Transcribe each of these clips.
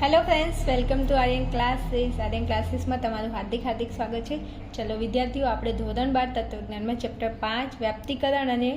Hello friends welcome to Aryan classes Aryan ક્લાસીસમાં તમારું હાર્દિક હાર્દિક સ્વાગત છે. ચલો વિદ્યાર્થીઓ, આપણે ધોરણ બાર તત્વજ્ઞાનમાં ચેપ્ટર પાંચ, વ્યાપ્તિકરણ અને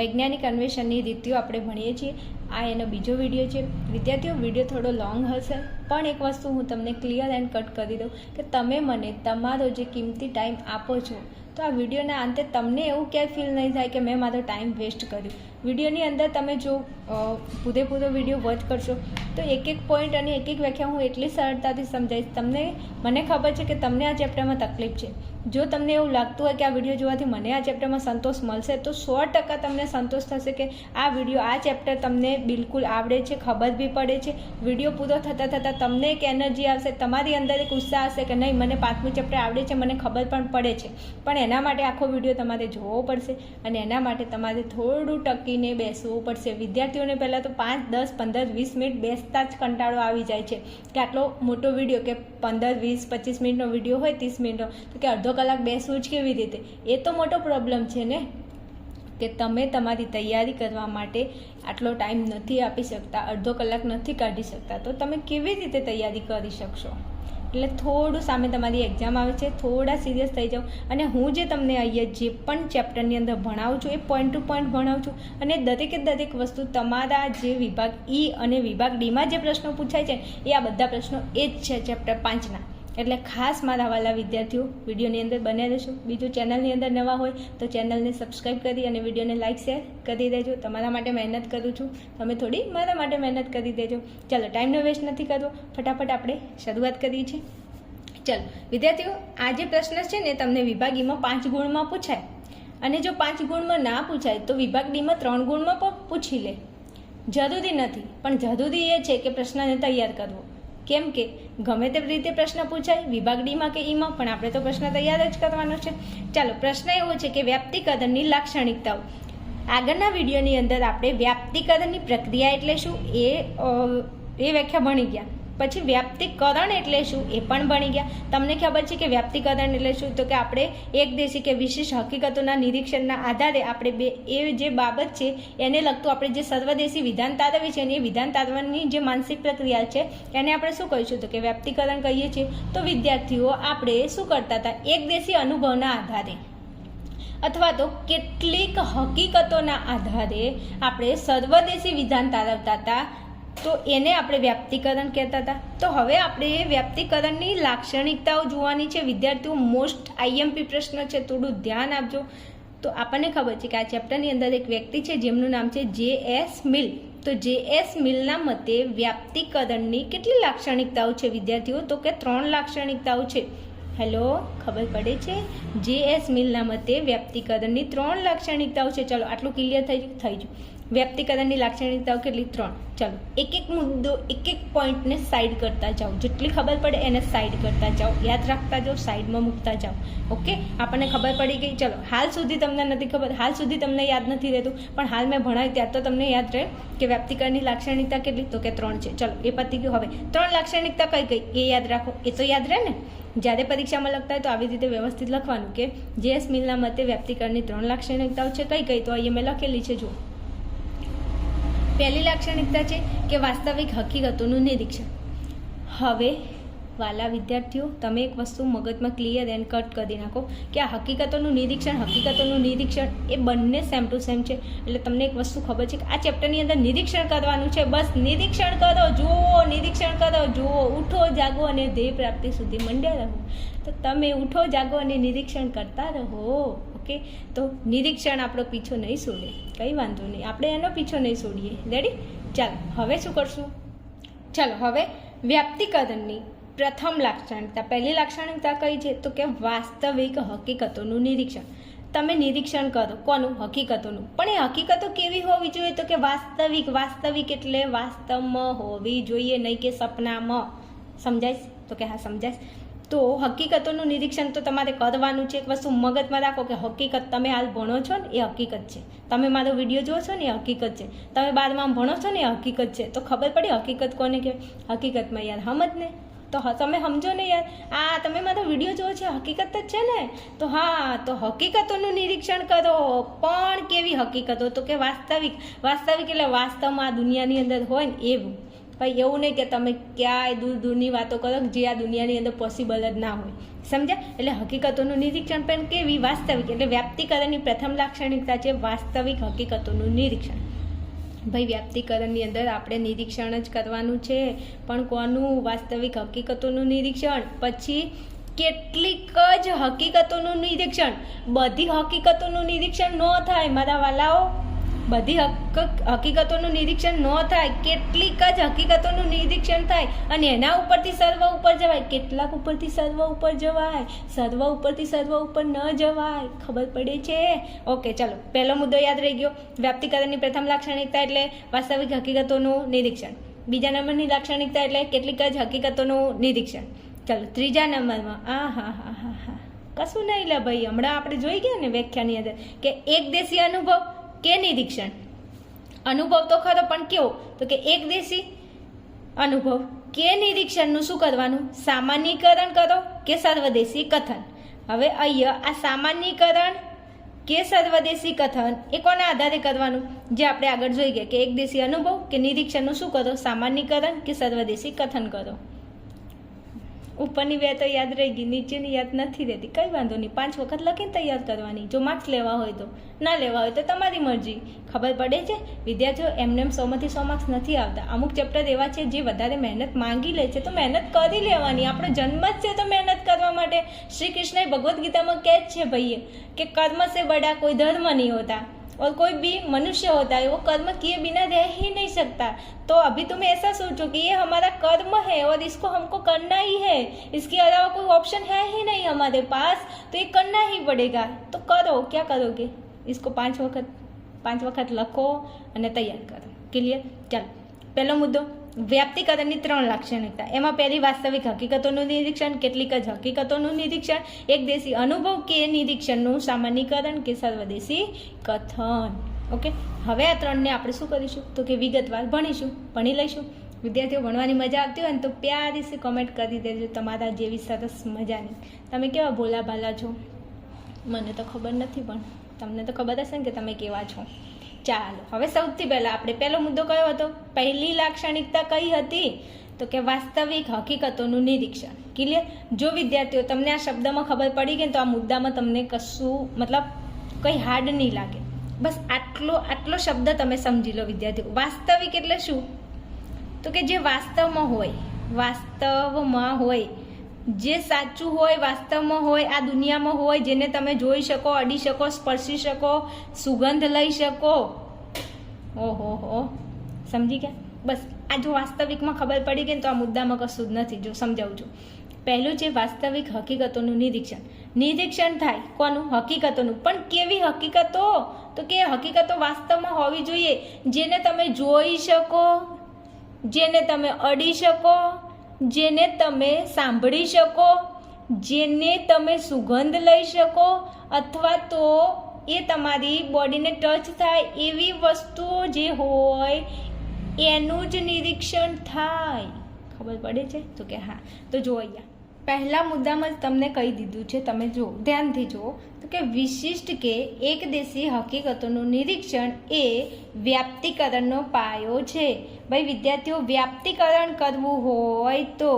વૈજ્ઞાનિક અન્વેષણની રીતિઓ આપણે ભણીએ છીએ. આ એનો બીજો વીડિયો છે. વિદ્યાર્થીઓ, વીડિયો થોડો લોંગ હશે, પણ એક વસ્તુ હું તમને ક્લિયર એન્ડ કટ કરી દઉં કે તમે મને તમારો જે કિંમતી ટાઈમ આપો છો, તો આ વિડીયોના અંતે તમને એવું ક્યાંય ફીલ નહીં થાય કે મેં મારો ટાઈમ વેસ્ટ કર્યો. વિડીયોની અંદર તમે જો પૂરે પૂરેપૂરો વીડિયો વોચ કરશો, તો એક એક પોઈન્ટ અને એક એક વ્યાખ્યા હું એટલી સરળતાથી સમજાવીશ. તમને, મને ખબર છે કે તમને આ ચેપ્ટરમાં તકલીફ છે. જો તમને એવું લાગતું હોય કે આ વીડિયો જોવાથી મને આ ચેપ્ટરમાં સંતોષ મળશે, તો સો ટકા તમને સંતોષ થશે કે આ વીડિયો, આ ચેપ્ટર તમને બિલકુલ આવડે છે, ખબર બી પડે છે. વીડિયો પૂરો થતાં થતાં તમને એક એનર્જી આવશે, તમારી અંદર એક ઉત્સાહ હશે કે નહીં, મને પાંચમું ચેપ્ટર આવડે છે, મને ખબર પણ પડે છે. પણ એના માટે આખો વીડિયો તમારે જોવો પડશે અને એના માટે તમારે થોડું ટકીને બેસવું પડશે. વિદ્યાર્થીઓને પહેલાં તો પાંચ, દસ, પંદર, વીસ મિનિટ બેસતા જ કંટાળો આવી જાય છે કે આટલો મોટો વીડિયો કે પંદર, વીસ, પચીસ મિનિટનો વીડિયો હોય, ત્રીસ મિનિટનો, તો કે અડધો કલાક બેસવું જ કેવી રીતે? એ તો મોટો પ્રોબ્લેમ છે ને? કે તમે તમારી તૈયારી કરવા માટે આટલો ટાઈમ નથી આપી શકતા, અડધો કલાક નથી કાઢી શકતા, તો તમે કેવી રીતે તૈયારી કરી શકશો? એટલે થોડું સામે તમારી એક્ઝામ આવે છે, થોડા સિરિયસ થઈ જાઓ. અને હું જે તમને અહીંયા જે પણ ચેપ્ટરની અંદર ભણાવું છું, એ પોઈન્ટ ટુ પોઈન્ટ ભણાવું છું. અને દરેકે દરેક વસ્તુ તમારા જે વિભાગ ઈ અને વિભાગ ડીમાં જે પ્રશ્નો પૂછાય છે, એ આ બધા પ્રશ્નો એ જ છે ચેપ્ટર પાંચના. એટલે ખાસ મારા વાલા વિદ્યાર્થીઓ, વિડીયોની અંદર બન્યા રહેશો. બીજું ચેનલની અંદર નવા હોય તો ચેનલને સબસ્ક્રાઈબ કરી અને વિડીયોને લાઇક શેર કરી દેજો. તમારા માટે મહેનત કરું છું. તમે થોડી મારા માટે મહેનત કરી દેજો. ચાલો ટાઈમનો વેસ્ટ નથી કરવો. ફટાફટ આપણે શરૂઆત કરીએ છીએ. ચાલો, વિદ્યાર્થીઓ, આ જે પ્રશ્ન છે ને, તમને વિભાગીમાં પાંચ ગુણમાં પૂછાય. અને જો પાંચ ગુણમાં ના પૂછાય, તો વિભાગ ડીમાં ત્રણ ગુણમાં પણ પૂછી લે. જરૂરી નથી. પણ જરૂરી એ છે કે પ્રશ્નને તૈયાર કરવો. કેમ કે ગમે તે રીતે પ્રશ્ન પૂછાય, વિભાગ ડીમાં કે ઈમાં, પણ આપણે તો પ્રશ્ન તૈયાર જ કરવાનો છે. ચાલો, પ્રશ્ન એવો છે કે વ્યાપ્તિકરણની લાક્ષણિકતાઓ. આગળના વિડીયોની અંદર આપણે વ્યાપ્તિકરણની પ્રક્રિયા એટલે શું? એ એ વ્યાખ્યા ભણી ગયા. પછી વ્યાપ્તિકરણ એટલે શું એ પણ ભણી ગયા. તમને ખબર છે કે વ્યાપ્તિકરણ એટલે શું? તો કે આપણે એક દેશી કે વિશેષ હકીકતોના નિરીક્ષણના આધારે આપણે બે, એ જે બાબત છે, એને લગતું આપણે જે સર્વદેશી વિધાન તારવી છે એ વિધાન તારવાની જે માનસિક પ્રક્રિયા છે, એને આપણે શું કહીશું? તો કે વ્યાપ્તિકરણ કહીએ છીએ. તો વિદ્યાર્થીઓ, આપણે શું કરતા હતા? એક દેશી અનુભવના આધારે અથવા તો કેટલીક હકીકતોના આધારે આપણે સર્વદેશી વિધાન તારવતા હતા. તો એને આપણે વ્યાપ્તિકરણ કહેતા હતા. તો હવે આપણે વ્યાપ્તિકરણની લાક્ષણિકતાઓ જોવાની છે. વિદ્યાર્થીઓ મોસ્ટ આઈએમપી પ્રશ્ન છે. થોડું ધ્યાન આપજો. તો આપણને ખબર છે કે આ ચેપ્ટરની અંદર એક વ્યક્તિ છે, જેમનું નામ છે જે એસ મિલ તો જે એસ મિલના મતે વ્યાપ્તિકરણની કેટલી લાક્ષણિકતાઓ છે વિદ્યાર્થીઓ? તો કે ત્રણ લાક્ષણિકતાઓ છે. હેલો ખબર પડે છે? જે એસ મિલના મતે વ્યાપ્તિકરણની ત્રણ લાક્ષણિકતાઓ છે. ચલો, આટલું ક્લિયર થઈ થઈ ગયું. વ્યાપ્તિકરણની લાક્ષણિકતાઓ કેટલી? ત્રણ. ચલો એક એક મુદ્દો એક એક પોઈન્ટને સાઈડ કરતા જાઓ. જેટલી ખબર પડે એને સાઈડ કરતા જાઓ. યાદ રાખતા જાઓ સાઈડમાં મૂકતા જાઓ. ઓકે? આપણને ખબર પડી ગઈ? ચલો, હાલ સુધી તમને નથી ખબર. હાલ સુધી તમને યાદ નથી રહેતું. પણ હાલ મેં ભણાવી ત્યારે તો તમને યાદ રહે કે વ્યાપ્તિકરણની લાક્ષણિકતા કેટલી? તો કે ત્રણ છે. ચલો, એ પતી ગયું. હવે, ત્રણ લાક્ષણિકતા કઈ કઈ? એ યાદ રાખો. એ તો યાદ રહે ને? જ્યારે પરીક્ષામાં લખતા હોય તો આવી રીતે વ્યવસ્થિત લખવાનું કે, જે એસ મિલના મતે વ્યાપ્તિકરણની ત્રણ લાક્ષણિકતાઓ છે, કઈ કઈ? તો અહીંયા મેં લખેલી છે, જુઓ. પહેલી લાક્ષણિકતા છે કે વાસ્તવિક હકીકતોનું નિરીક્ષણ. હવે, વાલા વિદ્યાર્થીઓ, તમે એક વસ્તુ મગજમાં ક્લિયર એન્ડ કટ કરી નાખો કે આ હકીકતોનું નિરીક્ષણ હકીકતોનું નિરીક્ષણ એ બંને સેમ ટુ સેમ છે. એટલે તમને એક વસ્તુ ખબર છે કે આ ચેપ્ટરની અંદર નિરીક્ષણ કરવાનું છે. બસ નિરીક્ષણ કરો, જુઓ, નિરીક્ષણ કરો, જુઓ, ઉઠો, જાગો અને ધ્યેય પ્રાપ્તિ સુધી મંડ્યા રહો. તો તમે ઉઠો, જાગો અને નિરીક્ષણ કરતા રહો. ઓકે? તો નિરીક્ષણ આપણો પીછો નહીં છોડે. કંઈ વાંધો નહીં. આપણે એનો પીછો નહીં છોડીએ. રેડી ચાલો, હવે શું કરશું? ચાલો, હવે વ્યાપ્તિકરણની પ્રથમ લાક્ષણિકતા. પહેલી લાક્ષણિકતા કઈ છે? તો કે વાસ્તવિક હકીકતોનું નિરીક્ષણ. તમે નિરીક્ષણ કરો. કોનું? હકીકતોનું. પણ એ હકીકતો કેવી હોવી જોઈએ? તો કે વાસ્તવિક. વાસ્તવિક એટલે વાસ્તવમાં હોવી જોઈએ, નહીં કે સપનામાં. સમજાય તો કે હા સમજાય તો હકીકતોનું નિરીક્ષણ તો તમારે કરવાનું છે. એક વસ્તુ મગજમાં રાખો કે હકીકત તમે હાલ ભણો છો ને, એ હકીકત છે. તમે મારો વીડિયો જુઓ છો ને, એ હકીકત છે. તમે બારમાં ભણો છો ને, એ હકીકત છે. તો ખબર પડી હકીકત કોને કે? હકીકતમાં યાર સમજ ને. તો તમે સમજો ને યાર. આ તમે મારો વીડિયો જુઓ છો હકીકત જ છે ને? તો હા, તો હકીકતોનું નિરીક્ષણ કરો. પણ કેવી હકીકતો? તો કે વાસ્તવિક. વાસ્તવિક એટલે વાસ્તવમાં આ દુનિયાની અંદર હોય ને એવું. ભાઈ, એવું નહીં કે તમે ક્યાંય દૂર દૂરની વાતો કરો જે આ દુનિયાની અંદર પોસિબલ જ ના હોય. સમજ્યા? એટલે હકીકતોનું નિરીક્ષણ પણ કેવી? વાસ્તવિક. એટલે વ્યાપ્તિકરણની પ્રથમ લાક્ષણિકતા છે વાસ્તવિક હકીકતોનું નિરીક્ષણ. ભાઈ વ્યાપ્તિકરણની અંદર આપણે નિરીક્ષણ જ કરવાનું છે. પણ કોનું વાસ્તવિક હકીકતોનું નિરીક્ષણ? પછી કેટલીક જ હકીકતોનું નિરીક્ષણ? બધી હકીકતોનું નિરીક્ષણ ન થાય, મારા વાલાઓ. બધી હક હકીકતોનું નિરીક્ષણ ન થાય, કેટલીક જ હકીકતોનું નિરીક્ષણ થાય અને એના ઉપરથી સર્વ ઉપર જવાય. કેટલાક ઉપરથી સર્વ ઉપર જવાય, સર્વ ઉપરથી સર્વ ઉપર ન જવાય. ખબર પડે છે? ઓકે, ચલો. પહેલો મુદ્દો યાદ રહી ગયો. વ્યાપ્તિકરણની પ્રથમ લાક્ષણિકતા એટલે વાસ્તવિક હકીકતોનું નિરીક્ષણ. બીજા નંબરની લાક્ષણિકતા એટલે કેટલીક જ હકીકતોનું નિરીક્ષણ. ચલો, ત્રીજા નંબરમાં. આ હા હા હા હા. કશું નહીં લે ભાઈ. હમણાં આપણે જોઈ ગયા ને વ્યાખ્યાની અંદર કે એક દેશી અનુભવ કે નિરીક્ષણ? અનુભવ તો ખરો, પણ કેવો? તો કે એક દેશી અનુભવ. કે નિરીક્ષણનું શું કરવાનું? સામાન્યકરણ કરો કે સર્વદેશી કથન? હવે અહીંયા આ સામાન્યકરણ કે સર્વદેશી કથન એ કોના આધારે કરવાનું? જે આપણે આગળ જોઈ ગયા કે એક દેશી અનુભવ કે નિરીક્ષણનું શું કરો? સામાન્યકરણ કે સર્વદેશી કથન કરો? ઉપરની બે તો યાદ રહી ગઈ, નીચેની યાદ નથી રહેતી. કંઈ વાંધો નહીં, પાંચ વખત લખીને તૈયાર કરવાની. જો માર્ક્સ લેવા હોય તો. ના લેવા હોય તો તમારી મરજી. ખબર પડે છે? વિદ્યાર્થીઓ એમને એમ સોમાંથી સો માર્ક્સ નથી આવતા. અમુક ચેપ્ટર એવા છે જે વધારે મહેનત માંગી લે છે, તો મહેનત કરી લેવાની. આપણો જન્મ જ છે તો મહેનત કરવા માટે. શ્રી કૃષ્ણએ ભગવદ્ ગીતામાં કહે જ છે ભાઈએ, કે કર્મ સે બડા કોઈ ધર્મ નહીં હોતા. और कोई भी मनुष्य होता है वो कर्म किए बिना रह ही नहीं सकता तो अभी तुम्हें ऐसा सोचो कि ये हमारा कर्म है और इसको हमको करना ही है इसके अलावा कोई ऑप्शन है ही नहीं हमारे पास तो ये करना ही पड़ेगा तो करो क्या करोगे इसको પાંચ વખત પાંચ વખત લખો અને તૈયાર કરો ક્લિયર ચાલો પહેલો મુદ્દો વ્યાપ્તિકરણની ત્રણ લાક્ષણિકતા. એમાં પહેલી વાસ્તવિક હકીકતોનું નિરીક્ષણ, કેટલીક જ હકીકતોનું નિરીક્ષણ, એક દેશી અનુભવ કે નિરીક્ષણનું સામાન્યકરણ કે સર્વદેશી કથન. ઓકે? હવે આ ત્રણને આપણે શું કરીશું? તો કે વિગતવાર ભણીશું, ભણી લઈશું. વિદ્યાર્થીઓ, ભણવાની મજા આવતી હોય ને તો પ્યારી સે કોમેન્ટ કરી દેજો તમારા જેવી સરસ મજાની. તમે કેવા ભોલા ભાલા છો? મને તો ખબર નથી પણ તમને તો ખબર હશે ને કે તમે કેવા છો. ચાલો. હવે સૌથી પહેલાં આપણે પહેલો મુદ્દો કયો હતો? પહેલી લાક્ષણિકતા કઈ હતી? તો કે વાસ્તવિક હકીકતોનું નિરીક્ષણ. ક્લિયર જો વિદ્યાર્થીઓ તમને આ શબ્દમાં ખબર પડી ગઈ તો આ મુદ્દામાં તમને કશું, મતલબ કંઈ હાર્ડ નહીં લાગે. બસ આટલો આટલો શબ્દ તમે સમજી લો વિદ્યાર્થીઓ. વાસ્તવિક એટલે શું? તો કે જે વાસ્તવમાં હોય વાસ્તવમાં હોય જે સાચું હોય, વાસ્તવમાં હોય, આ દુનિયામાં હોય, જેને તમે જોઈ શકો, અડી શકો, સ્પર્શી શકો, સુગંધ લઈ શકો. ઓહો, હો. સમજી ગયા? બસ, આ જો વાસ્તવિકમાં ખબર પડી ગઈ તો આ મુદ્દામાં કશું જ નથી. જો, સમજાવું છું. પહેલું છે વાસ્તવિક હકીકતોનું નિરીક્ષણ. નિરીક્ષણ થાય કોનું? હકીકતોનું. પણ કેવી હકીકતો? તો કે હકીકતો વાસ્તવમાં હોવી જોઈએ. જેને તમે જોઈ શકો, જેને તમે અડી શકો જેને તમે સાંભળી શકો, જેને તમે સુગંધ લઈ શકો અથવા તો એ તમારી બોડીને ટચ થાય એવી વસ્તુઓ જે હોય, એનું જ નિરીક્ષણ થાય. ખબર પડે છે? તો કે હા. તો જો અહીંયા. પહેલા મુદ્દામાં જ તમને કહી દીધું છે. તમે જુઓ ધ્યાનથી જુઓ કે વિશિષ્ટ કે એકદેશી હકીકતોનું નિરીક્ષણ એ વ્યાપ્તિકરણનો પાયો છે. ભાઈ, વિદ્યાર્થીઓ, વ્યાપ્તિકરણ કરવું હોય તો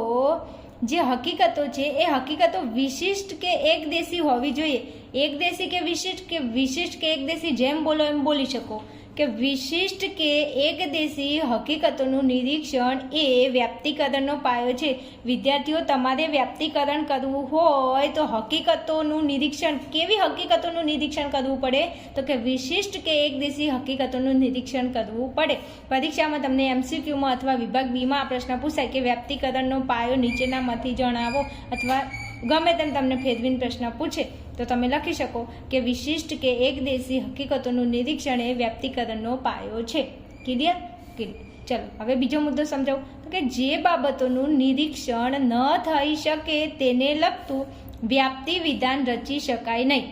જે હકીકતો છે, એ હકીકતો વિશિષ્ટ કે એકદેશી હોવી જોઈએ. એકદેશી કે વિશિષ્ટ કે વિશિષ્ટ કે એકદેશી જેમ બોલો એમ બોલી શકો. કે વિશિષ્ટ કે એકદેશી હકીકતોનું નિરીક્ષણ એ વ્યાપ્તિકરણનો પાયો છે. વિદ્યાર્થીઓ, તમારે વ્યાપ્તિકરણ કરવું હોય તો હકીકતોનું નિરીક્ષણ, કેવી હકીકતોનું નિરીક્ષણ કરવું પડે? તો કે વિશિષ્ટ કે એકદેશી હકીકતોનું નિરીક્ષણ કરવું પડે. પરીક્ષામાં તમને એમસીક્યુમાં અથવા વિભાગ બીમાં આ પ્રશ્ન પૂછાય કે વ્યાપ્તિકરણનો પાયો નીચેનામાંથી જણાવો અથવા ગમે તેમ તમને ફેરવીને પ્રશ્ન પૂછે. તો તમે લખી શકો કે વિશિષ્ટ કે એકદેશી હકીકતોનું નિરીક્ષણ એ વ્યાપ્તિકરણનો પાયો છે. ક્લિયર ક્લિયર ચલો, હવે બીજો મુદ્દો સમજાવું. તો કે જે બાબતોનું નિરીક્ષણ ન થઈ શકે તેને લગતું વ્યાપ્તિ વિધાન રચી શકાય નહીં.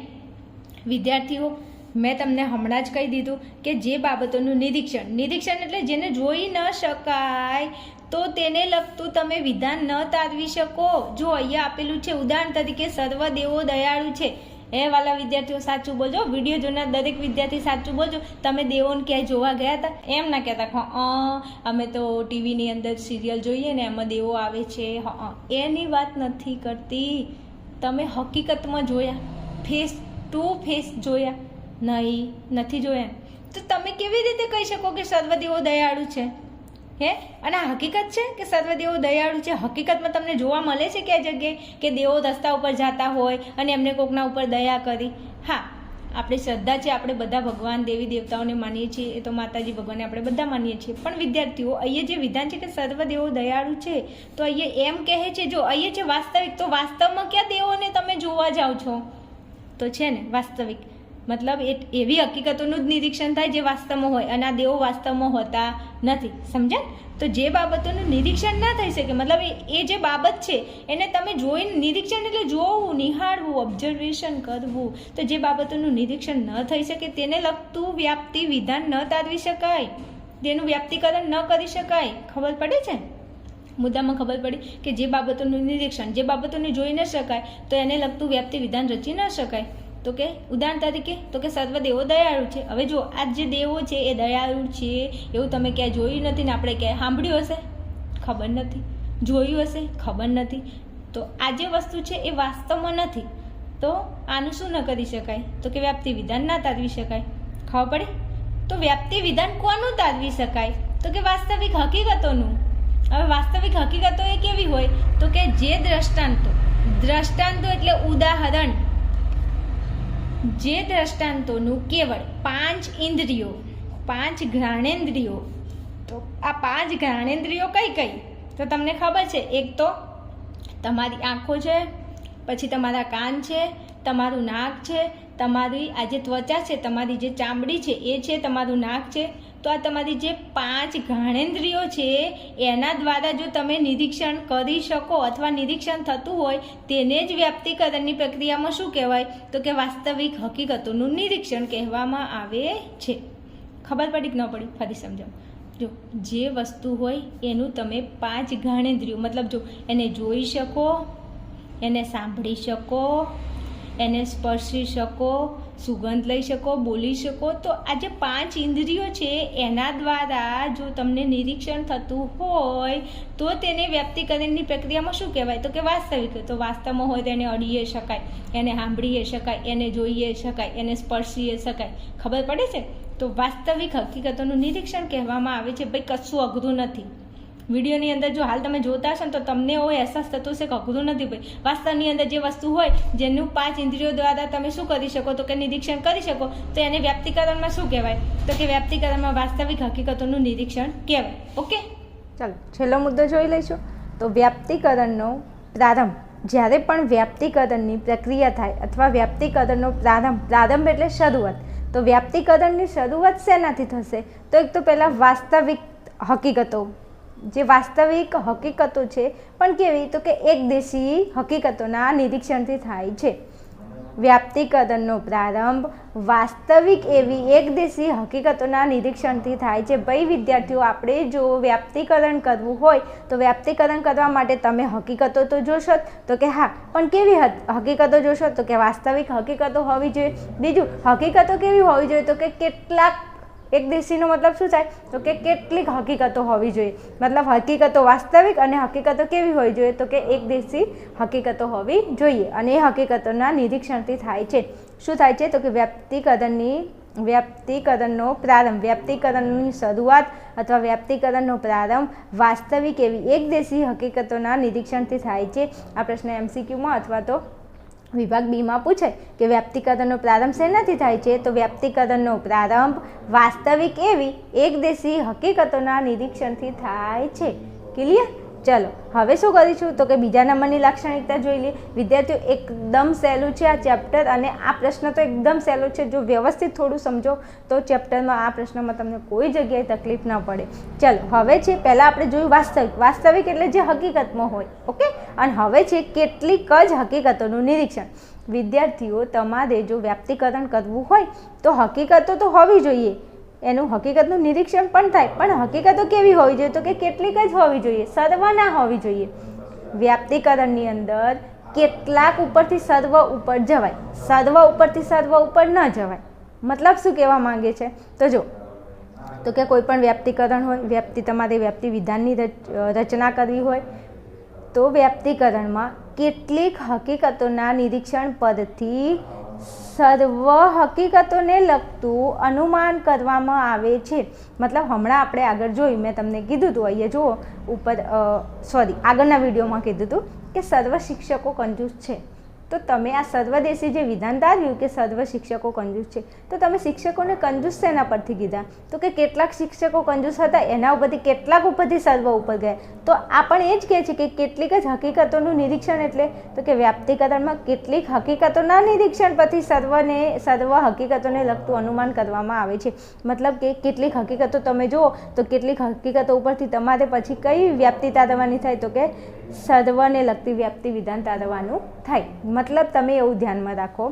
વિદ્યાર્થીઓ, મેં તમને હમણાં જ કહી દીધું કે જે બાબતોનું નિરીક્ષણ નિરીક્ષણ એટલે જેને જોઈ ન શકાય તો તેને લગતું તમે વિધાન ન તારવી શકો. જો અહીંયા આપેલું છે, ઉદાહરણ તરીકે સર્વ દેવો દયાળુ છે. એ વાલા વિદ્યાર્થીઓ, સાચું બોલજો. વીડિયો જોનાર દરેક વિદ્યાર્થી સાચું બોલજો. તમે દેવોને ક્યાંય જોવા ગયા હતા? એમ ના કહેતા, હં અમે તો ટીવીની અંદર સિરિયલ જોઈએ ને એમાં દેવો આવે છે. એની વાત નથી કરતી. તમે હકીકતમાં જોયા? ફેસ ટુ ફેસ જોયા? નહીં, નથી જોયા તો તમે કેવી રીતે કહી શકો કે સર્વદેવો દયાળુ છે? હે? અને આ હકીકત છે કે સર્વદેવો દયાળુ છે? હકીકતમાં તમને જોવા મળે છે કયા જગ્યાએ કે દેવો રસ્તા ઉપર જતા હોય અને એમને કોકના ઉપર દયા કરી? હા, આપણે શ્રદ્ધા છે, આપણે બધા ભગવાન દેવી દેવતાઓને માનીએ છીએ, એ તો માતાજી ભગવાનને આપણે બધા માનીએ છીએ. પણ વિદ્યાર્થીઓ, અહીંયા જે વિધાન છે કે સર્વદેવો દયાળુ છે, તો અહીંયા એમ કહે છે, જો અહીંયા છે વાસ્તવિક, તો વાસ્તવમાં ક્યાં દેવોને તમે જોવા જાઓ છો? તો છે ને, વાસ્તવિક. મતલબ એ એવી હકીકતોનું જ નિરીક્ષણ થાય જે વાસ્તવમાં હોય અને આ દેવો વાસ્તવમાં હોતા નથી. સમજ્યા? તો જે બાબતોનું નિરીક્ષણ ના થઈ શકે, મતલબ એ- જે બાબત છે, એને તમે જોઈને નિરીક્ષણ એટલે જોવું, નિહાળવું ઓબ્ઝર્વેશન કરવું. તો જે બાબતોનું નિરીક્ષણ ન થઈ શકે, તેને લગતું વ્યાપ્તિ વિધાન ન તારવી શકાય. તેનું વ્યાપ્તિકરણ ન કરી શકાય. ખબર પડે છે? મુદ્દામાં ખબર પડી કે જે બાબતોનું નિરીક્ષણ, જે બાબતોને જોઈ ન શકાય, તો એને લગતું વ્યાપ્તિ વિધાન રચી ન શકાય. તો કે, ઉદાહરણ તરીકે, તો કે સર્વ દેવો દયાળુ છે. હવે જો આ જે દેવો છે એ દયાળુ છે એવું તમે ક્યાંય જોયું નથી ને આપણે ક્યાંય સાંભળ્યું હશે? ખબર નથી. જોયું હશે? ખબર નથી. તો આ જે વસ્તુ છે એ વાસ્તવમાં નથી. તો આનું શું ન કરી શકાય? તો કે વ્યાપ્તિ વિધાન ના તારવી શકાય. ખબર પડે? તો વ્યાપ્તિ વિધાન કોનું તારવી શકાય? તો કે વાસ્તવિક હકીકતોનું. હવે વાસ્તવિક હકીકતો એ કેવી હોય? તો કે જે દ્રષ્ટાંતો. દ્રષ્ટાંતો એટલે ઉદાહરણ. જે દ્રષ્ટાંતોનું કેવળ પાંચ ઇન્દ્રિયો, પાંચ ઘ્રાણેન્દ્રિયો, તો આ પાંચ ઘ્રાણેન્દ્રિયો કઈ કઈ? તો તમને ખબર છે, એક તો તમારી આંખો છે, પછી તમારા કાન છે, તમારું નાક છે, તમારી આ જે ત્વચા છે, તમારી જે ચામડી છે, એ છે તમારું નાક છે તો આ તમારી જે પાંચ ઘાણેન્દ્રિયો છે, એના દ્વારા જો તમે નિરીક્ષણ કરી શકો અથવા નિરીક્ષણ થતું હોય, તેને જ વ્યાપ્તિકરણની પ્રક્રિયામાં શું કહેવાય? તો કે વાસ્તવિક હકીકતોનું નિરીક્ષણ કહેવામાં આવે છે. ખબર પડી કે ન પડી? ફરી સમજાવું જો જે વસ્તુ હોય, એનું તમે પાંચ ઘાણેન્દ્રિયો, મતલબ જો એને જોઈ શકો, એને સાંભળી શકો, એને સ્પર્શી શકો સુગંધ લઈ શકો, બોલી શકો. તો આ જે પાંચ ઇન્દ્રિયો છે, એના દ્વારા જો તમને નિરીક્ષણ થતું હોય, તો તેને વ્યક્તિકરણની પ્રક્રિયામાં શું કહેવાય? તો કે વાસ્તવિક. તો વાસ્તવમાં હોય તેને અડીએ શકાય, એને સાંભળીએ શકાય, એને જોઈએ શકાય, એને સ્પર્શીએ શકાય. ખબર પડે છે? તો વાસ્તવિક હકીકતોનું નિરીક્ષણ કહેવામાં આવે છે, ભાઈ, કશું અઘરું નથી. વિડીયોની અંદર જો હાલ તમે જોતા હશો ને તો તમને એવો અહેસાસ થતો હશે કે અઘરું નથી ભાઈ. વાસ્તવની અંદર જે વસ્તુ હોય, જેનું પાંચ ઇન્દ્રિયો દ્વારા તમે શું કરી શકો? તો કે નિરીક્ષણ કરી શકો. તો એને વ્યાપ્તિકરણમાં શું કહેવાય? તો કે વ્યાપ્તિકરણમાં વાસ્તવિક હકીકતોનું નિરીક્ષણ કહેવાય. ઓકે? ચાલો, છેલ્લો મુદ્દો જોઈ લઈશું. તો વ્યાપ્તિકરણનો પ્રારંભ. જ્યારે પણ વ્યાપ્તિકરણની પ્રક્રિયા થાય અથવા વ્યાપ્તિકરણનો પ્રારંભ પ્રારંભ એટલે શરૂઆત. તો વ્યાપ્તિકરણની શરૂઆત શેનાથી થશે? તો એક તો પહેલાં વાસ્તવિક હકીકતો. જે વાસ્તવિક હકીકતો છે, પણ કેવી? તો કે એકદેશી હકીકતોના નિરીક્ષણથી થાય છે. વ્યાપ્તિકરણનો પ્રારંભ, વાસ્તવિક એવી એકદેશી હકીકતોના નિરીક્ષણથી થાય છે. ભાઈ વિદ્યાર્થીઓ, આપણે જો વ્યાપ્તિકરણ કરવું હોય, તો વ્યાપ્તિકરણ કરવા માટે તમે હકીકતો તો જોશો તો કે હા, પણ કેવી હકીકતો જોશો? તો કે વાસ્તવિક હકીકતો હોવી જોઈએ. બીજું, હકીકતો કેવી હોવી જોઈએ? તો કે કેટલાક એક દેશીનો મતલબ શું થાય? તો કે કેટલીક હકીકતો હોવી જોઈએ. મતલબ હકીકતો વાસ્તવિક અને હકીકતો કેવી હોવી જોઈએ? તો કે એક દેશી હકીકતો હોવી જોઈએ અને એ હકીકતોના નિરીક્ષણથી થાય છે. શું થાય છે? તો કે વ્યક્તિકરણની વ્યાપ્તિકરણનો પ્રારંભ વ્યાપ્તિકરણની શરૂઆત અથવા વ્યાપ્તિકરણનો પ્રારંભ વાસ્તવિક એવી એક દેશી હકીકતોના નિરીક્ષણથી થાય છે. આ પ્રશ્ન એમસીક્યુમાં અથવા તો વિભાગ બીમાં પૂછાય કે વ્યાપ્તિકરણનો પ્રારંભ શેનાથી થાય છે? તો વ્યાપ્તિકરણનો પ્રારંભ વાસ્તવિક એવી એકદેશી હકીકતોના નિરીક્ષણથી થાય છે. ક્લિયર ચલો, હવે શું કરીશું? તો કે બીજા નંબરની લાક્ષણિકતા જોઈ લઈએ. વિદ્યાર્થીઓ, એકદમ સહેલું છે આ ચેપ્ટર અને આ પ્રશ્ન તો એકદમ સહેલો છે. જો વ્યવસ્થિત થોડું સમજો, તો ચેપ્ટરમાં આ પ્રશ્નમાં તમને કોઈ જગ્યાએ તકલીફ ન પડે. ચલો, હવે છે, પહેલાં આપણે જોયું વાસ્તવિક. વાસ્તવિક એટલે જે હકીકતમાં હોય, ઓકે? અને હવે છે, કેટલીક જ હકીકતોનું નિરીક્ષણ. વિદ્યાર્થીઓ, તમારે જો વ્યાપ્તિકરણ કરવું હોય, તો હકીકતો તો હોવી જોઈએ. એનું હકીકતનું નિરીક્ષણ પણ થાય. પણ હકીકતો કેવી હોવી જોઈએ? તો કે કેટલીક જ હોવી જોઈએ. સર્વ ના હોવી જોઈએ. વ્યાપ્તિકરણની અંદર કેટલાક ઉપરથી સર્વ ઉપર જવાય. સર્વ ઉપરથી સર્વ ઉપર ન જવાય. મતલબ શું કહેવા માંગે છે? તો જો, તો કે કોઈ પણ વ્યાપ્તિકરણ હોય, વ્યાપ્તિ તમારે વ્યાપ્તિ વિધાનની રચ- રચના કરવી હોય, તો વ્યાપ્તિકરણમાં કેટલીક હકીકતોના નિરીક્ષણ પરથી સર્વ હકીકતોને લગતું અનુમાન કરવામાં આવે છે. મતલબ હમણાં આપણે આગળ જોયું, મેં તમને કીધું હતું અહીંયા જુઓ, ઉપર સોરી આગળના વિડીયોમાં કીધું હતું કે સર્વ શિક્ષકો કંજૂસ છે. તો તમે આ સર્વદેશી જે વિધાન ધાર્યું કે સર્વ શિક્ષકો કંજૂસ છે, તો તમે શિક્ષકોને કંજૂસ શેના પરથી કીધા? તો કે કેટલાક શિક્ષકો કંજૂસ હતા, એના ઉપરથી કેટલાક ઉપરથી સર્વ ઉપર ગયા. તો આ પણ એ જ કહે છે કે કેટલીક જ હકીકતોનું નિરીક્ષણ એટલે, તો કે વ્યાપ્તિકરણમાં કેટલીક હકીકતોના નિરીક્ષણ પરથી સર્વને, સર્વ હકીકતોને લગતું અનુમાન કરવામાં આવે છે. મતલબ કે કેટલીક હકીકતો તમે જુઓ, તો કેટલીક હકીકતો ઉપરથી તમારે પછી કઈ વ્યાપ્તિતા તારવવાની થાય? તો કે સર્વને લગતી વ્યાપ્તિ વિધાન તારવવાનું થાય. મતલબ તમે એવું ધ્યાનમાં રાખો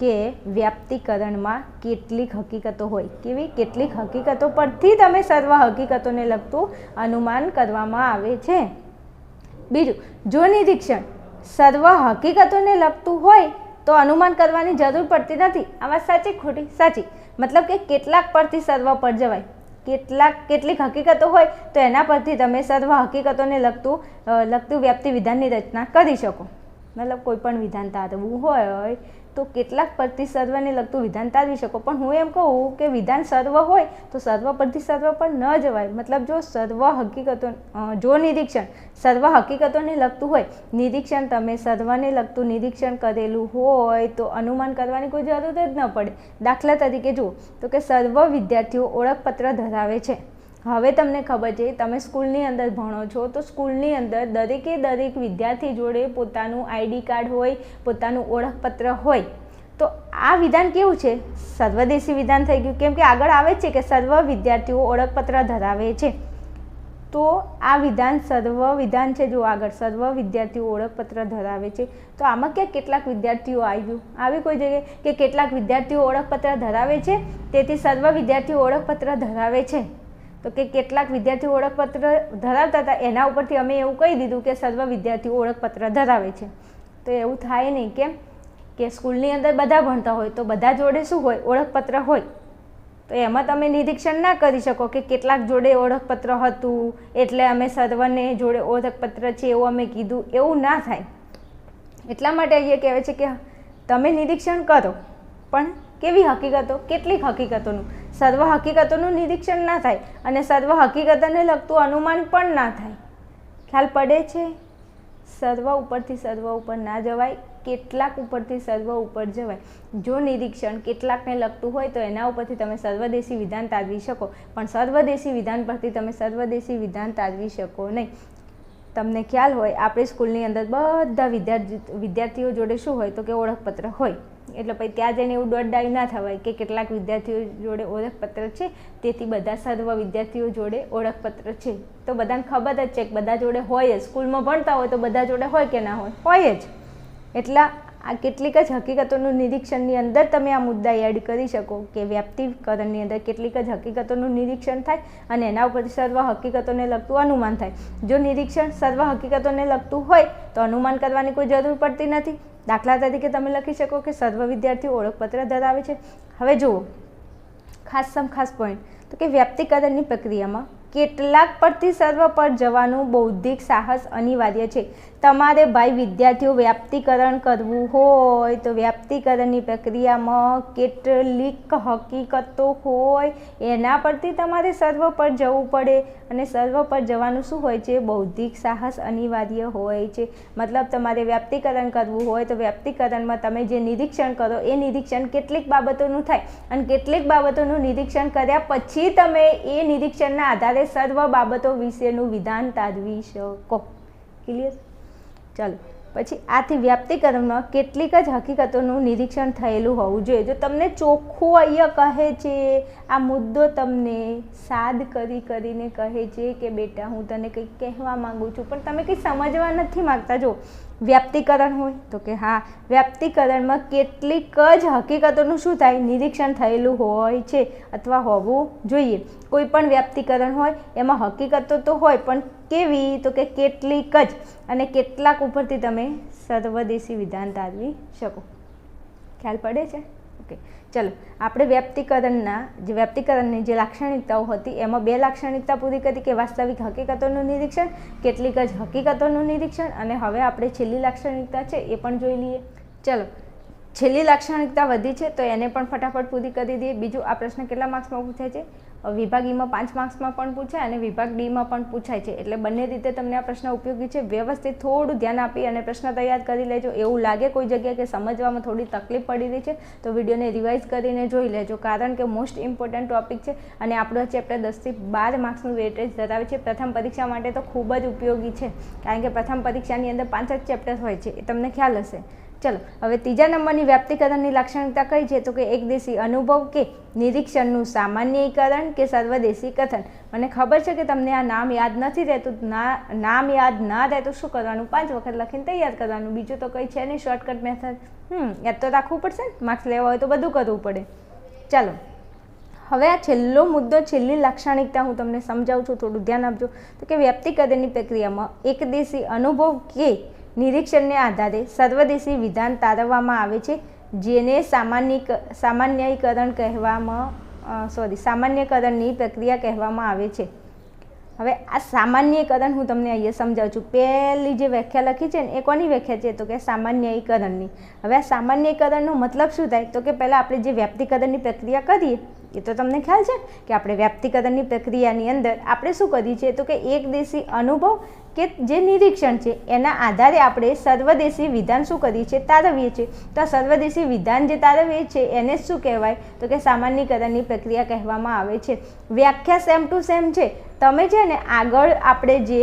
કે વ્યાપ્તિકરણમાં કેટલીક હકીકતો હોય. કેવી? કેટલીક હકીકતો પરથી તમે સર્વ હકીકતોને લગતું અનુમાન કરવામાં આવે છે. બીજું, જો નિરીક્ષણ સર્વ હકીકતોને લગતું હોય તો અનુમાન કરવાની જરૂર પડતી નથી. આ વાત સાચી ખોટી? સાચી. મતલબ કે કેટલાક પરથી સર્વ પર જવાય. કેટલાક કેટલીક હકીકતો હોય, તો એના પરથી તમે સર્વ હકીકતોને લગતું લગતું વ્યાપ્તિ વિધાનની રચના કરી શકો. મતલબ કોઈ પણ વિધાન તારવું હોય તો કેટલાક પરથી સર્વને લગતું વિધાન તારવી શકો. પણ હું એમ કહું કે વિધાન સર્વ હોય તો સર્વ પ્રતિસર્વ સર્વ પર ન જવાય. મતલબ જો સર્વ હકીકતો જો નિરીક્ષણ સર્વ હકીકતોને લગતું હોય, નિરીક્ષણ તમે સર્વને લગતું નિરીક્ષણ કરેલું હોય તો અનુમાન કરવાની કોઈ જરૂર જ ન પડે. દાખલા તરીકે જુઓ તો કે સર્વ વિદ્યાર્થીઓ ઓળખપત્ર ધરાવે છે. હવે તમને ખબર છે, તમે સ્કૂલની અંદર ભણો છો, તો સ્કૂલની અંદર દરેકે દરેક વિદ્યાર્થી જોડે પોતાનું આઈડી કાર્ડ હોય, પોતાનું ઓળખપત્ર હોય. તો આ વિધાન કેવું છે? સર્વદેશી વિધાન થઈ ગયું. કેમ કે આગળ આવે છે કે સર્વ વિદ્યાર્થીઓ ઓળખપત્ર ધરાવે છે. તો આ વિધાન સર્વ વિધાન છે જો આગળ. સર્વ વિદ્યાર્થીઓ ઓળખપત્ર ધરાવે છે. તો આમાં ક્યાં કેટલાક વિદ્યાર્થીઓ આવ્યું? આવી કોઈ જગ્યાએ કે કેટલાક વિદ્યાર્થીઓ ઓળખપત્ર ધરાવે છે? તેથી સર્વ વિદ્યાર્થીઓ ઓળખપત્ર ધરાવે છે. તો કે કેટલાક વિદ્યાર્થીઓ ઓળખપત્ર ધરાવતા હતા. એના ઉપરથી અમે એવું કહી દીધું કે સર્વ વિદ્યાર્થીઓ ઓળખપત્ર ધરાવે છે. તો એવું થાય નહીં કેમ? કે સ્કૂલની અંદર બધા ભણતા હોય તો બધા જોડે શું હોય? ઓળખપત્ર હોય. તો એમાં તમે નિરીક્ષણ ના કરી શકો કે કેટલાક જોડે ઓળખપત્ર હતું, એટલે અમે સર્વને જોડે ઓળખપત્ર છે એવું અમે કીધું. એવું ના થાય. એટલા માટે અહીંયા કહેવાય છે કે તમે નિરીક્ષણ કરો. પણ કેવી હકીકતો? કેટલીક હકીકતોનું. સર્વ હકીકતોનું નિરીક્ષણ ના થાય અને સર્વ હકીકતોને લગતું અનુમાન પણ ના થાય. ખ્યાલ પડે છે? સર્વ ઉપરથી સર્વ ઉપર ના જવાય, કેટલાક ઉપરથી સર્વ ઉપર જવાય. જો નિરીક્ષણ કેટલાકને લગતું હોય તો એના ઉપરથી તમે સર્વદેશી વિધાન તારવી શકો, પણ સર્વદેશી વિધાન પરથી તમે સર્વદેશી વિધાન તારવી શકો નહીં. તમને ખ્યાલ હોય, આપણી સ્કૂલની અંદર બધા વિદ્યાર્થી વિદ્યાર્થીઓ જોડે શું હોય તો કે ઓળખપત્ર હોય. એટલે પછી ત્યાં જઈને એવું દોડડાઈ ના થવાય કે કેટલાક વિદ્યાર્થીઓ જોડે ઓળખપત્ર છે, તેથી બધા સર્વ વિદ્યાર્થીઓ જોડે ઓળખપત્ર છે. તો બધાને ખબર જ છે કે બધા જોડે હોય જ. સ્કૂલમાં ભણતા હોય તો બધા જોડે હોય કે ના હોય? હોય જ. એટલા આ કેટલીક જ હકીકતોનું નિરીક્ષણની અંદર તમે આ મુદ્દા એડ કરી શકો કે વ્યાપ્તિકરણની અંદર કેટલીક જ હકીકતોનું નિરીક્ષણ થાય અને એના ઉપર સર્વ હકીકતોને લગતું અનુમાન થાય. જો નિરીક્ષણ સર્વ હકીકતોને લગતું હોય તો અનુમાન કરવાની કોઈ જરૂર પડતી નથી. દાખલા તરીકે તમે લખી શકો કે સર્વ વિદ્યાર્થીઓ ઓળખપત્ર ધરાવે છે. હવે જુઓ, ખાસ સમ, ખાસ પોઈન્ટ તો કે વ્યાપ્તિકરણની પ્રક્રિયામાં કેટલાક પરથી સર્વ પર જવાનું બૌદ્ધિક સાહસ અનિવાર્ય છે. તમારે ભાઈ વિદ્યાર્થીઓ વ્યાપ્તિકરણ કરવું હોય તો વ્યાપ્તિકરણની પ્રક્રિયામાં કેટલીક હકીકતો હોય, એના પરથી તમારે સર્વ પર જવું પડે અને સર્વ પર જવાનું શું હોય છે? બૌદ્ધિક સાહસ અનિવાર્ય હોય છે. મતલબ તમારે વ્યાપ્તિકરણ કરવું હોય તો વ્યાપ્તિકરણમાં તમે જે નિરીક્ષણ કરો, એ નિરીક્ષણ કેટલીક બાબતોનું થાય અને કેટલીક બાબતોનું નિરીક્ષણ કર્યા પછી તમે એ નિરીક્ષણના આધારે સર્વ બાબતો વિશેનું વિધાન તારવી શકો ક્લિયર ચાલો. પછી આથી વ્યાપ્તિકરણમાં કેટલીક જ હકીકતોનું નિરીક્ષણ થયેલું હોવું જોઈએ. જો તમને ચોખ્ખું અહીંયા કહે છે, આ મુદ્દો તમને સાદ કરી કરીને કહે છે કે બેટા, હું તને કંઈક કહેવા માંગુ છું, પણ તમે કંઈ સમજવા નથી માગતા. જો વ્યાપ્તિકરણ હોય તો કે હા, વ્યાપ્તિકરણમાં કેટલીક જ હકીકતોનું શું થાય? નિરીક્ષણ થયેલું હોય છે અથવા હોવું જોઈએ. કોઈ પણ વ્યાપ્તિકરણ હોય, એમાં હકીકતો તો હોય, પણ કેવી? તો કે કેટલીક જ. અને કેટલાક ઉપરથી તમે સર્વદેશી વિધાન તારવી શકો. ખ્યાલ પડે છે? ઓકે. ચલો, આપણે વ્યક્તિકરણના જે વ્યક્તિકરણની જે લાક્ષણિકતાઓ હતી, એમાં બે લાક્ષણિકતા પૂરી કરી કે વાસ્તવિક હકીકતોનું નિરીક્ષણ, કેટલીક જ હકીકતોનું નિરીક્ષણ, અને હવે આપણે છેલ્લી લાક્ષણિકતા છે એ પણ જોઈ લઈએ. ચલો, છેલ્લી લાક્ષણિકતા વધી છે, તો એને પણ ફટાફટ પૂરી કરી દઈએ. બીજું, આ પ્રશ્ન કેટલા માર્ક્સમાં પૂછાય છે? વિભાગ ઈમાં પાંચ માર્ક્સમાં પણ પૂછાય અને વિભાગ ડીમાં પણ પૂછાય છે. એટલે બંને રીતે તમને આ પ્રશ્ન ઉપયોગી છે. વ્યવસ્થિત થોડું ધ્યાન આપી અને પ્રશ્ન તૈયાર કરી લેજો. એવું લાગે કોઈ જગ્યાએ કે સમજવામાં થોડી તકલીફ પડી રહી છે, તો વિડીયોને રિવાઇઝ કરીને જોઈ લેજો. કારણ કે મોસ્ટ ઇમ્પોર્ટન્ટ ટોપિક છે અને આપણો ચેપ્ટર દસથી બાર માર્ક્સનું વેટેજ ધરાવે છે. પ્રથમ પરીક્ષા માટે તો ખૂબ જ ઉપયોગી છે. કારણ કે પ્રથમ પરીક્ષાની અંદર પાંચ જ ચેપ્ટર હોય છે. એ તમને ખ્યાલ હશે. ચલો, હવે ત્રીજા નંબરની વ્યાપ્તિકરણની લાક્ષણિકતા કઈ છે? તો કે એકદેશી અનુભવ કે નિરીક્ષણનું સામાન્યીકરણ કે સર્વદેશી કથન? મને ખબર છે કે તમને આ નામ યાદ નથી રહેતું. ના, નામ યાદ ના રહે તો શું કરવાનું? પાંચ વખત લખીને તૈયાર કરવાનું. બીજું તો કંઈ છે નહીં શોર્ટકટ મેથડ હમ, યાદ તો રાખવું પડશે ને. માર્ક્સ લેવા હોય તો બધું કરવું પડે. ચાલો, હવે આ છેલ્લો મુદ્દો, છેલ્લી લાક્ષણિકતા હું તમને સમજાવું છું. થોડું ધ્યાન આપજો. તો કે વ્યક્તિગતની પ્રક્રિયામાં એકદેશી અનુભવ કે નિરીક્ષણને આધારે સર્વદેશી વિધાન તારવવામાં આવે છે, જેને સામાન્ય સામાન્યકરણ કહેવામાં સોરી સામાન્યકરણની પ્રક્રિયા કહેવામાં આવે છે. હવે આ સામાન્યકરણ હું તમને અહીંયા સમજાવું છું. પહેલી જે વ્યાખ્યા લખી છે ને, એ કોની વ્યાખ્યા છે? તો કે સામાન્યકરણની. હવે આ સામાન્યકરણનો મતલબ શું થાય? તો કે પહેલાં આપણે જે વ્યાપ્તિકરણની પ્રક્રિયા કરીએ, એ તો તમને ખ્યાલ છે કે આપણે વ્યાપ્તિકરણની પ્રક્રિયાની અંદર આપણે શું કરીએ છીએ? તો કે એક દેશી અનુભવ કે જે નિરીક્ષણ છે, એના આધારે આપણે સર્વદેશી વિધાન શું કરીએ છીએ, તારવીએ છીએ. તો સર્વદેશી વિધાન જે તારવીએ છીએ, એને શું કહેવાય? તો કે સામાન્યકરણની પ્રક્રિયા કહેવામાં આવે છે. વ્યાખ્યા સેમ ટુ સેમ છે. તમે છે ને આગળ આપણે જે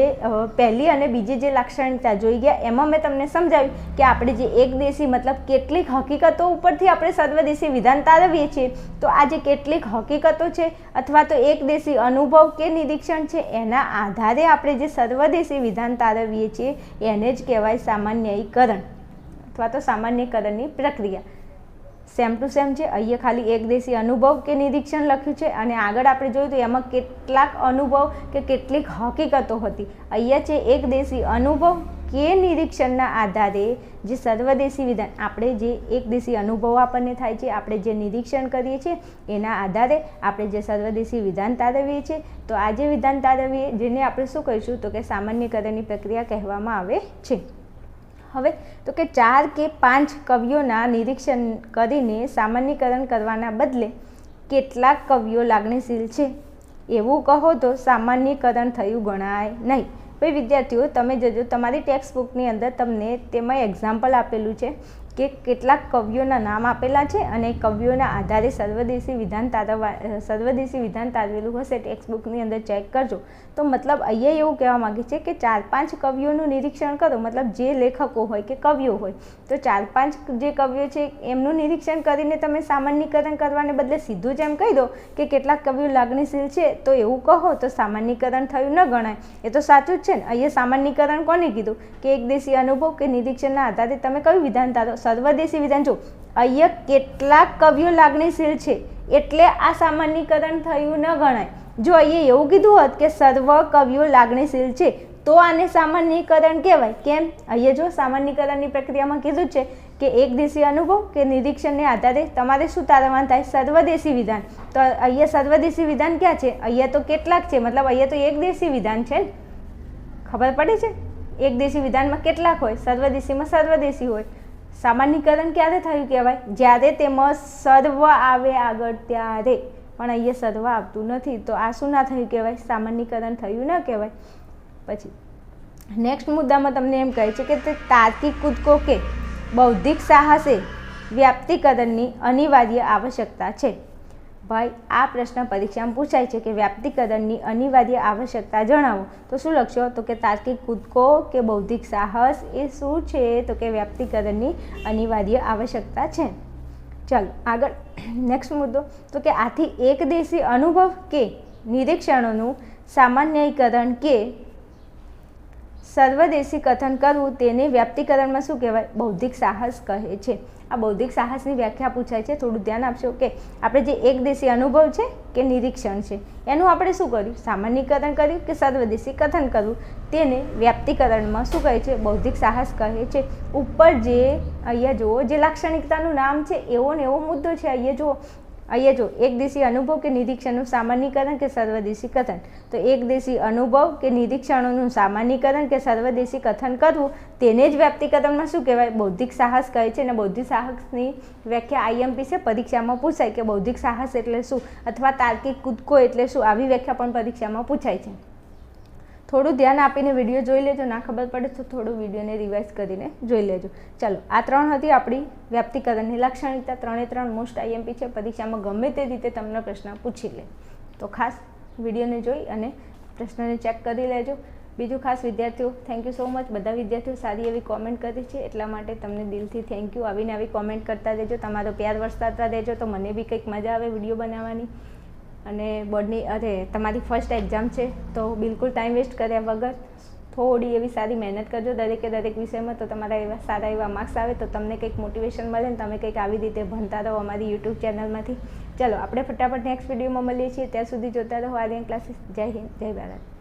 પહેલી અને બીજી જે લાક્ષણિકતા જોઈ ગયા, એમાં મેં તમને સમજાવ્યું કે આપણે જે એકદેશી મતલબ કેટલીક હકીકતો ઉપરથી આપણે સર્વદેશી વિધાન તારવીએ છીએ. તો આ જે કેટલીક હકીકતો છે, અથવા તો એકદેશી અનુભવ કે નિરીક્ષણ છે, એના આધારે આપણે જે સર્વદેશી વિધાન તારવીએ છીએ, એને જ કહેવાય સામાન્યકરણ અથવા તો સામાન્યકરણની પ્રક્રિયા. સેમ ટુ સેમ છે, અહીંયા ખાલી એક દેશી અનુભવ કે નિરીક્ષણ લખ્યું છે અને આગળ આપણે જોયું તો એમાં કેટલાક અનુભવ કે કેટલીક હકીકતો હતી. અહીંયા છે એક દેશી અનુભવ કે નિરીક્ષણના આધારે જે સર્વદેશી વિધાન, આપણે જે એકદેશી અનુભવ આપણને થાય છે, આપણે જે નિરીક્ષણ કરીએ છીએ, એના આધારે આપણે જે સર્વદેશી વિધાન તારવીએ છીએ. તો આ વિધાન તારવીએ, જેને આપણે શું કહીશું? તો કે સામાન્યકરણની પ્રક્રિયા કહેવામાં આવે છે. હવે, તો કે ચાર કે પાંચ કવિઓના નિરીક્ષણ કરીને સામાન્યકરણ કરવાના બદલે કેટલાક કવિઓ લાગણીશીલ છે. એવું કહો તો સામાન્યકરણ થયું ગણાય નહીં. ભાઈ વિદ્યાર્થીઓ તમે જજો તમારી ટેક્સ્ટ બુકની અંદર તમને તેમાં એક્ઝામ્પલ આપેલું છે. કે કેટલાક કવિઓના નામ આપેલા છે અને કવિઓના આધારે સર્વદેશી વિધાન તારવા સર્વદેશી વિધાન તારવેલું હશે ટેક્સ્ટ બુકની અંદર ચેક કરજો. તો મતલબ અહીંયા એવું કહેવા માગે છે કે ચાર પાંચ કવિઓનું નિરીક્ષણ કરો. મતલબ જે લેખકો હોય કે કવિઓ હોય. તો ચાર પાંચ જે કવિઓ છે એમનું નિરીક્ષણ કરીને તમે સામાન્યકરણ કરવાને બદલે સીધું જ એમ કહી દો કે કેટલાક કવિઓ લાગણીશીલ છે તો એવું કહો તો સામાન્યકરણ થયું ન ગણાય. એ તો સાચું જ છે ને. અહીંયા સામાન્યકરણ કોને કીધું? કે એક દેશી અનુભવ કે નિરીક્ષણના આધારે તમે કયું વિધાન તારો? સર્વદેશી વિધાન. જો અહીંયા કેટલાક કવિઓ લાગણીશીલ છે, એટલે આ સામાન્યકરણ થયું ન ગણાય. જો અહીંયા એવું કીધું હોત કે સર્વ કવિઓ લાગણીશીલ છે, તો આને સામાન્યકરણ કહેવાય. કેમ? અહીંયા જો સામાન્યકરણની પ્રક્રિયામાં કીધું છે કે એક દેશી અનુભવ કે નિરીક્ષણને આધારે તમારે શું તારવાનું થાય? સર્વદેશી વિધાન. તો અહીંયા સર્વદેશી વિધાન ક્યાં છે? અહીંયા તો કેટલાક છે. મતલબ અહીંયા તો એકદેશી વિધાન છે ખબર પડે છે? એક દેશી વિધાનમાં કેટલાક હોય? સર્વદેશીમાં સર્વદેશી હોય. સામાન્યકરણ ક્યારે થયું કહેવાય? જ્યારે તેમાં સર્વ આવે આગળ ત્યારે. પણ અહીંયા સર્વ આવતું નથી, તો આ શું ના થયું કહેવાય? સામાન્યકરણ થયું ન કહેવાય. પછી નેક્સ્ટ મુદ્દામાં તમને એમ કહે છે કે તે તાર્કિક કૂદકો કે બૌદ્ધિક સાહસે વ્યાપ્તિકરણની અનિવાર્ય આવશ્યકતા છે. ભાઈ, આ પ્રશ્ન પરીક્ષામાં પૂછાય છે કે વ્યાપ્તિકરણની અનિવાર્ય આવશ્યકતા જણાવો. તો શું લખશો? તો કે તાર્કિક કૂદકો કે બૌદ્ધિક સાહસ એ શું છે? તો કે વ્યાપ્તિકરણની અનિવાર્ય આવશ્યકતા છે. ચાલો, આગળ. નેક્સ્ટ મુદ્દો. તો કે આથી એકદેશી અનુભવ કે નિરીક્ષણોનું સામાન્યકરણ કે સર્વદેશી કથન કરવું, તેને વ્યાપ્તિકરણમાં શું કહેવાય? બૌદ્ધિક સાહસ કહે છે. આ બૌદ્ધિક સાહસની વ્યાખ્યા પૂછાય છે. થોડું ધ્યાન આપશો કે આપણે જે એકદેશી અનુભવ છે કે નિરીક્ષણ છે, એનું આપણે શું કર્યું? સામાન્યકરણ કર્યું કે સર્વદેશી કથન કરવું તેને વ્યાપ્તિકરણમાં શું કહે છે? બૌદ્ધિક સાહસ કહે છે. ઉપર જે અહીંયા જુઓ, જે લાક્ષણિકતાનું નામ છે, એવો ને એવો મુદ્દો છે. અહીંયા જુઓ અહીંયા જો એક દેશી અનુભવ કે નિરીક્ષણનું સામાન્યકરણ કે સર્વદેશી કથન તો એક દેશી અનુભવ કે નિરીક્ષણોનું સામાન્યકરણ કે સર્વદેશી કથન કરવું તેને જ વ્યાપ્તિકરણમાં શું કહેવાય? બૌદ્ધિક સાહસ કહે છે અને બૌદ્ધિક સાહસની વ્યાખ્યા આઈએમપી છે, પરીક્ષામાં પૂછાય કે બૌદ્ધિક સાહસ એટલે શું? અથવા તાર્કિક કૂદકો એટલે શું? આવી વ્યાખ્યા પણ પરીક્ષામાં પૂછાય છે. થોડું ધ્યાન આપીને વીડિયો જોઈ લેજો. ના ખબર પડે તો થોડું વિડીયોને રિવાઇઝ કરીને જોઈ લેજો. ચાલો, આ ત્રણ હતી આપણી વ્યાપ્તિકરણની લાક્ષણિકતા. ત્રણે ત્રણ મોસ્ટ આઈએમપી છે. પરીક્ષામાં ગમે તે રીતે તમને પ્રશ્ન પૂછી લે. તો ખાસ વિડીયોને જોઈ અને પ્રશ્નને ચેક કરી લેજો. બીજું ખાસ વિદ્યાર્થીઓ થેન્ક યુ સો મચ બધા વિદ્યાર્થીઓ સારી એવી કોમેન્ટ કરી છે. એટલા માટે તમને દિલથી થેન્ક યુ આવીને આવી કોમેન્ટ કરતા રહેજો. તમારો પ્યાર વરસાતા રહેજો તો મને બી કંઈક મજા આવે વીડિયો બનાવવાની. અને બોર્ડની, અરે, તમારી ફર્સ્ટ એક્ઝામ છે, તો બિલકુલ ટાઈમ વેસ્ટ કર્યા વગર થોડી એવી સારી મહેનત કરજો. દરેકે દરેક વિષયમાં તો તમારા એવા સારા એવા માર્ક્સ આવે, તો તમને કંઈક મોટિવેશન મળે ને તમે કંઈક આવી રીતે ભણતા રહો અમારી યુટ્યુબ ચેનલમાંથી ચલો, આપણે ફટાફટ નેક્સ્ટ વિડીયોમાં મળીએ છીએ. ત્યાં સુધી જોતા રહો આર્યન ક્લાસીસ જય હિન્દ, જય ભારત.